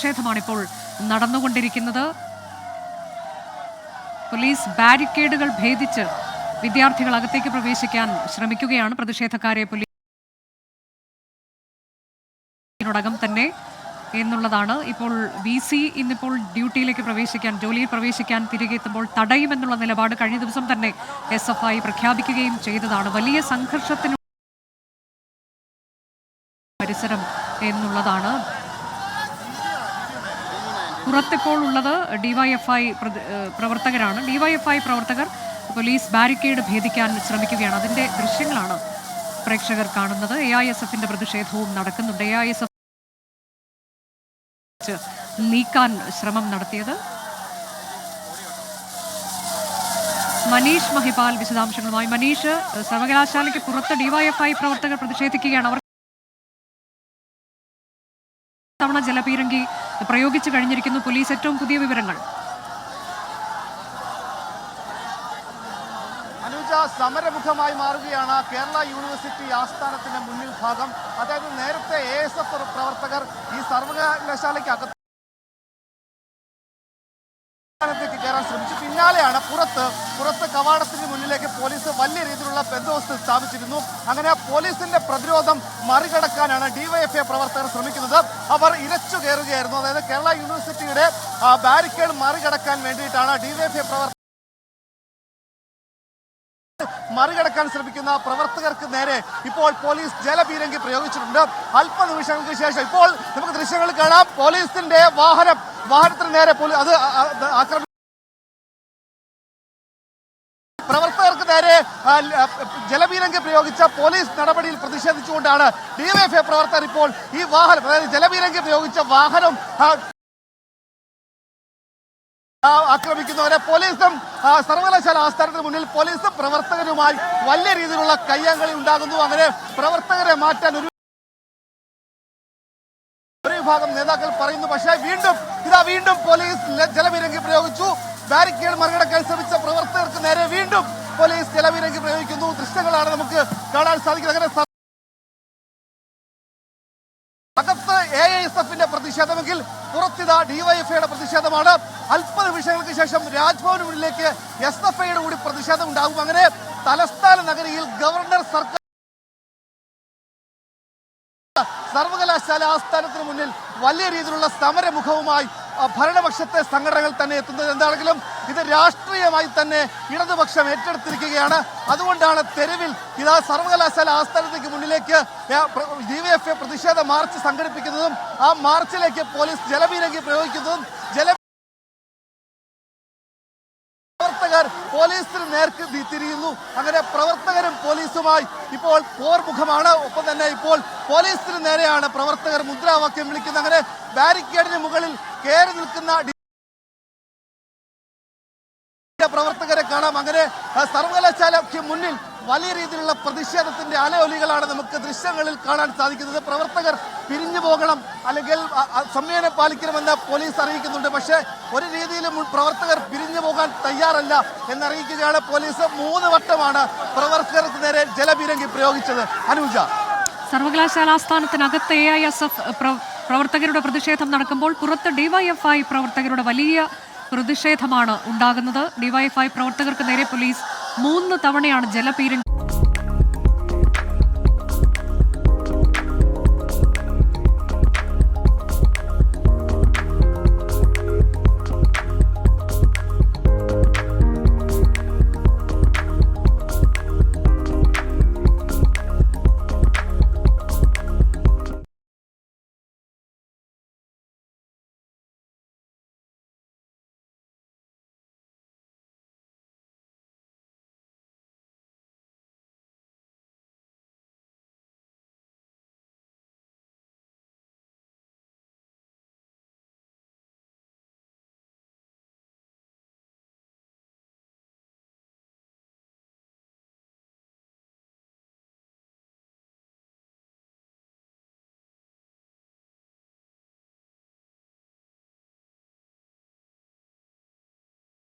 പ്രതിഷേധമാണ് ഇപ്പോൾ നടന്നുകൊണ്ടിരിക്കുന്നത്. പോലീസ് ബാരിക്കേഡുകൾ ഭേദിച്ച് വിദ്യാർത്ഥികൾ അകത്തേക്ക് പ്രവേശിക്കാൻ ശ്രമിക്കുകയാണ് പ്രതിഷേധക്കാരെ പോലീസിനോടകം തന്നെ എന്നുള്ളതാണ്. ഇപ്പോൾ വി സി ഇന്നിപ്പോൾ ഡ്യൂട്ടിയിലേക്ക് പ്രവേശിക്കാൻ ജോലിയിൽ പ്രവേശിക്കാൻ തിരികെ എത്തുമ്പോൾ തടയുമെന്നുള്ള നിലപാട് കഴിഞ്ഞ ദിവസം തന്നെ എസ് എഫ് ഐ പ്രഖ്യാപിക്കുകയും ചെയ്തതാണ്. വലിയ സംഘർഷത്തിന് പരിസരം എന്നുള്ളതാണ്. പുറത്തിപ്പോൾ ഉള്ളത് ഡിവൈഎഫ്ഐ പ്രവർത്തകരാണ്. ഡിവൈഎഫ്ഐ പ്രവർത്തകർ പോലീസ് ബാരിക്കേഡ് ഭേദിക്കാൻ ശ്രമിക്കുകയാണ്. അതിന്റെ ദൃശ്യങ്ങളാണ് പ്രേക്ഷകർ കാണുന്നത്. എ ഐ എസ് എഫിന്റെ പ്രതിഷേധവും നടക്കുന്നുണ്ട്. എ ഐ എസ് എഫ് നീക്കാൻ ശ്രമം നടത്തിയത്. മനീഷ് മഹിപാൽ വിശദാംശങ്ങളുമായി. മനീഷ് സർവകലാശാലയ്ക്ക് പുറത്ത് ഡിവൈഎഫ്ഐ പ്രവർത്തകർ പ്രതിഷേധിക്കുകയാണ്. തവണ ജലപീരങ്കി പ്രയോഗിച്ചു കഴിഞ്ഞിരിക്കുന്നു പോലീസ്. ഏറ്റവും പുതിയ വിവരങ്ങൾ. അനുജ സമരമുഖമായി മാറുകയാണ് കേരള യൂണിവേഴ്സിറ്റി ആസ്ഥാനത്തിന്റെ മുന്നിൽ ഭാഗം. അതായത് നേരത്തെ എ എസ് എഫ് പ്രവർത്തകർ ഈ സർവകലാശാലയ്ക്ക് അകത്ത് ശ്രമിച്ചു പിന്നാലെയാണ് പുറത്ത് പുറത്ത് കവാടത്തിന് മുന്നിലേക്ക് പോലീസ് വലിയ രീതിയിലുള്ള ബന്ദോബസ്ത് സ്ഥാപിച്ചിരുന്നു. അങ്ങനെ പോലീസിന്റെ പ്രതിരോധം മറികടക്കാനാണ് ഡിവൈഎഫ്ഐ പ്രവർത്തകർ ശ്രമിക്കുന്നത്. അവർ ഇരച്ചു കയറുകയായിരുന്നു. അതായത് കേരള യൂണിവേഴ്സിറ്റിയുടെ ബാരിക്കേഡ് മറികടക്കാൻ വേണ്ടിയിട്ടാണ് ഡിവൈഎഫ്ഐ പ്രവർത്തകർ മറികടക്കാൻ ശ്രമിക്കുന്ന പ്രവർത്തകർക്ക് നേരെ ഇപ്പോൾ പോലീസ് ജലപീരങ്കി പ്രയോഗിച്ചിട്ടുണ്ട്. അല്പനിമിഷങ്ങൾക്ക് ശേഷം ഇപ്പോൾ നമുക്ക് ദൃശ്യങ്ങൾ കാണാം. പോലീസിന്റെ വാഹനം വാഹനത്തിന് നേരെ പോലീസ് അത് ആ- പ്രവർത്തകർക്ക് നേരെ ജലപീരങ്ക പ്രയോഗിച്ച പോലീസ് നടപടിയിൽ പ്രതിഷേധിച്ചുകൊണ്ടാണ് ഡിവൈഎഫ്ഐ പ്രവർത്തകർ ഇപ്പോൾ ഈ വാഹനം അതായത് ജലപീരങ്കി പ്രയോഗിച്ച വാഹനം ആക്രമിക്കുന്നവരെ പോലീസും സർവകലാശാല ആസ്ഥാനത്തിന് മുന്നിൽ പോലീസും പ്രവർത്തകരുമായി വലിയ രീതിയിലുള്ള കയ്യാങ്കളി ഉണ്ടാകുന്നു. അങ്ങനെ പ്രവർത്തകരെ മാറ്റാൻ ഒരു വിഭാഗം നേതാക്കൾ പറയുന്നു. പക്ഷേ വീണ്ടും ഇതാ വീണ്ടും പോലീസ് ജലവിരങ്കി പ്രയോഗിച്ചു. ബാരിക്കേഡ് മറികടക്കാൻ ശ്രമിച്ച പ്രവർത്തകർക്ക് നേരെ വീണ്ടും പോലീസ് ചെലവിലേക്ക് പ്രയോഗിക്കുന്നു. ദൃശ്യങ്ങളാണ് നമുക്ക് കാണാൻ സാധിക്കുന്നത്. അങ്ങനെ അകത്ത് എ എസ് എഫിന്റെ പ്രതിഷേധമെങ്കിൽ പുറത്തിതാ ഡിവൈഎഫ്ഐയുടെ പ്രതിഷേധമാണ്. അല്പ നിമിഷങ്ങൾക്ക് ശേഷം രാജ്ഭവന് മുന്നിലേക്ക് എസ് എഫ് ഐയുടെ കൂടി പ്രതിഷേധം ഉണ്ടാകും. അങ്ങനെ തലസ്ഥാന നഗരിയിൽ ഗവർണർ സർക്കാർ സർവകലാശാല ആസ്ഥാനത്തിന് മുന്നിൽ വലിയ രീതിയിലുള്ള സമരമുഖവുമായി ഭരണപക്ഷത്തെ സംഘടനകൾ തന്നെ എത്തുന്നത് എന്താണെങ്കിലും ഇത് രാഷ്ട്രീയമായി തന്നെ ഇടതുപക്ഷം ഏറ്റെടുത്തിരിക്കുകയാണ്. അതുകൊണ്ടാണ് തെരുവിൽ ഇതാ സർവകലാശാല ആസ്ഥാനത്തേക്ക് മുന്നിലേക്ക് ഡിവൈഎഫ്ഐ പ്രതിഷേധ മാർച്ച് സംഘടിപ്പിക്കുന്നതും ആ മാർച്ചിലേക്ക് പോലീസ് ജലപീരങ്കി പ്രയോഗിക്കുന്നതും ജല പ്രവർത്തകർ പോലീസിന് നേർക്ക് തിരിയുന്നു. അങ്ങനെ പ്രവർത്തകരും പോലീസുമായി ഇപ്പോൾ പോർമുഖമാണ്. ഒപ്പം തന്നെ ഇപ്പോൾ പോലീസിന് നേരെയാണ് പ്രവർത്തകർ മുദ്രാവാക്യം വിളിക്കുന്നത്. അങ്ങനെ ബാരിക്കേഡിന് മുകളിൽ കയറി നിൽക്കുന്ന പ്രവർത്തകരെ കാണാം. അങ്ങനെ സർവകലാശാലയ്ക്ക് മുന്നിൽ വലിയ രീതിയിലുള്ള പ്രതിഷേധത്തിന്റെ അലയൊലികളാണ് നമുക്ക് ദൃശ്യങ്ങളിൽ കാണാൻ സാധിക്കുന്നത്. പ്രവർത്തകർ പിരിഞ്ഞു പോകണം. അല്ലെങ്കിൽ സംയമനം പാലിക്കണമെന്ന് പോലീസ് അറിയിക്കുന്നുണ്ട്. പക്ഷേ ഒരു രീതിയിലും പ്രവർത്തകർ പിരിഞ്ഞു പോകാൻ തയ്യാറല്ല എന്നറിയിക്കുകയാണ് പോലീസ്. മൂന്ന് വട്ടമാണ് പ്രവർത്തകർക്ക് നേരെ ജലപീരങ്കി പ്രയോഗിച്ചത്. അനുജ. സർവകലാശാല ആസ്ഥാനത്തിനകത്ത് എ ഐ എസ് എഫ് പ്രവർത്തകരുടെ പ്രതിഷേധം നടക്കുമ്പോൾ പുറത്ത് ഡിവൈഎഫ്ഐ പ്രവർത്തകരുടെ വലിയ പ്രതിഷേധമാണ് ഉണ്ടാകുന്നത്. ഡിവൈഎഫ്ഐ പ്രവർത്തകർക്ക് നേരെ പോലീസ് മൂന്ന് തവണയാണ് ജലപീരങ്കി